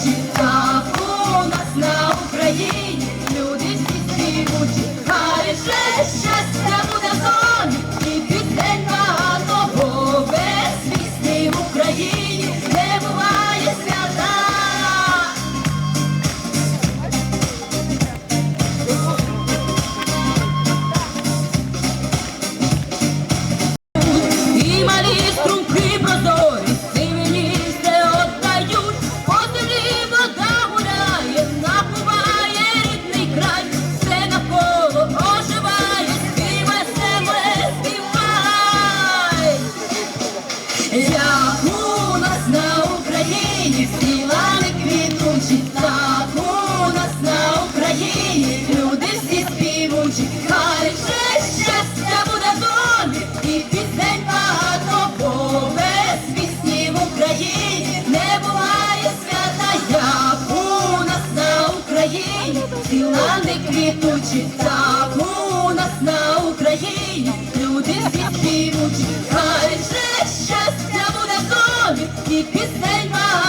співучі, квітучі, так у нас на Україні люди всі співучі, хай же щастя буде в домі і пісень має.